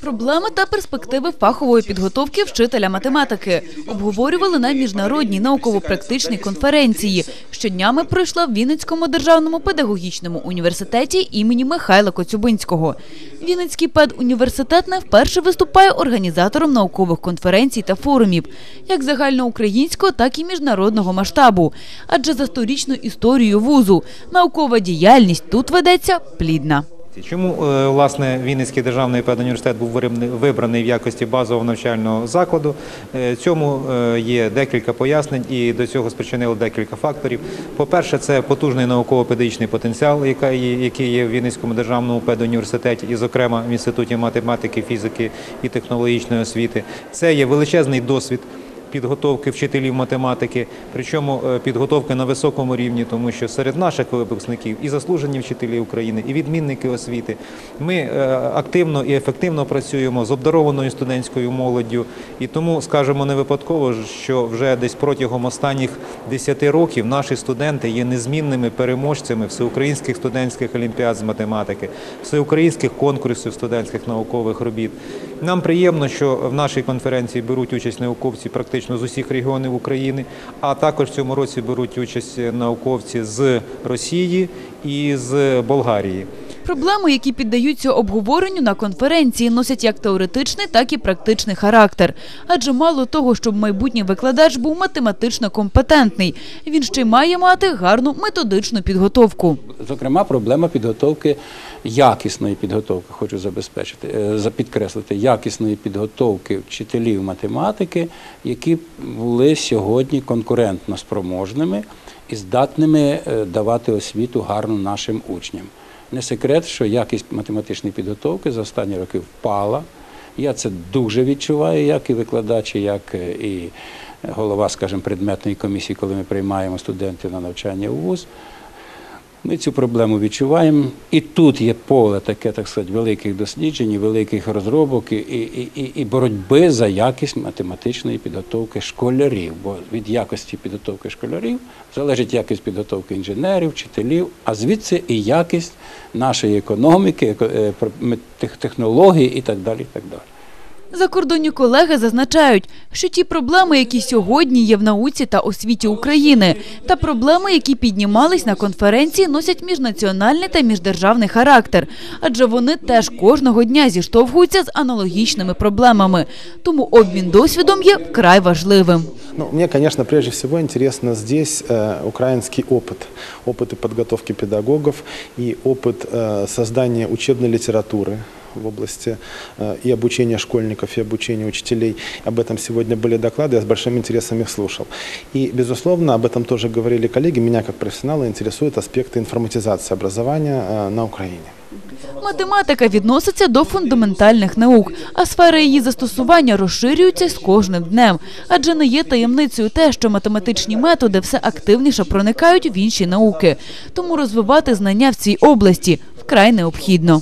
Проблеми та перспективи фахової підготовки вчителя математики обговорювали на міжнародній науково-практичній конференції. Щоднями пройшла в Вінницькому державному педагогічному університеті імені Михайла Коцюбинського. Вінницький педуніверситет не вперше виступає організатором наукових конференцій та форумів, як загальноукраїнського, так і міжнародного масштабу. Адже за сторічну історію вузу наукова діяльність тут ведеться плідна. Чому е, власне Вінницький державний педуніверситет був вибраний в якості базового навчального закладу? Е, Цьому е, є декілька пояснень, і до цього спричинило декілька факторів. По-перше, це потужний науково-педагогічний потенціал, який є в Вінницькому державному педуніверситеті, і, зокрема, в інституті математики, фізики і технологічної освіти. Це є величезний досвід підготовки вчителів математики, причому е, підготовки на високому рівні, тому що серед наших випускників і заслужені вчителі України, і відмінники освіти. Ми е, активно і ефективно працюємо з обдарованою студентською молоддю, і тому скажемо не випадково, що вже десь протягом останніх 10 років наші студенти є незмінними переможцями всеукраїнських студентських олімпіад з математики, всеукраїнських конкурсів студентських наукових робіт. Нам приємно, що в нашій конференції беруть участь науковці практично з усіх регіонів України, а також в цьому році беруть участь науковці з Росії і з Болгарії. Проблеми, які піддаються обговоренню на конференції, носять як теоретичний, так і практичний характер. Адже мало того, щоб майбутній викладач був математично компетентний, він ще й має мати гарну методичну підготовку. Зокрема, проблема підготовки якісної підготовки, хочу забезпечити, е, підкреслити, якісної підготовки вчителів математики, які були сьогодні конкурентно спроможними і здатними е, давати освіту гарну нашим учням. Не секрет, що якість математичної підготовки за останні роки впала. Я це дуже відчуваю, як і викладачі, як е, і голова, скажімо, предметної комісії, коли ми приймаємо студентів на навчання у ВУЗ. Ми цю проблему відчуваємо. І тут є поле таке, так сказати, великих досліджень, великих розробок і, і, і, і боротьби за якість математичної підготовки школярів. Бо від якості підготовки школярів залежить якість підготовки інженерів, вчителів, а звідси і якість нашої економіки, еко- е, технологій і так далі. І так далі. Закордонні колеги зазначають, що ті проблеми, які сьогодні є в науці та освіті України, та проблеми, які піднімались на конференції, носять міжнаціональний та міждержавний характер, адже вони теж кожного дня зіштовхуються з аналогічними проблемами. Тому обмін досвідом є вкрай важливим. Ну, мне, конечно, прежде всего интересно здесь э, украинский опыт. Опыт и подготовки педагогов, и опыт э, создания учебной литературы в области э, и обучения школьников, и обучения учителей. Об этом сегодня были доклады, я с большим интересом их слушал. И, безусловно, об этом тоже говорили коллеги, меня как профессионала интересуют аспекты информатизации образования э, на Украине. Математика відноситься до фундаментальних наук, а сфери її застосування розширюються з кожним днем. Адже не є таємницею те, що математичні методи все активніше проникають в інші науки. Тому розвивати знання в цій області вкрай необхідно.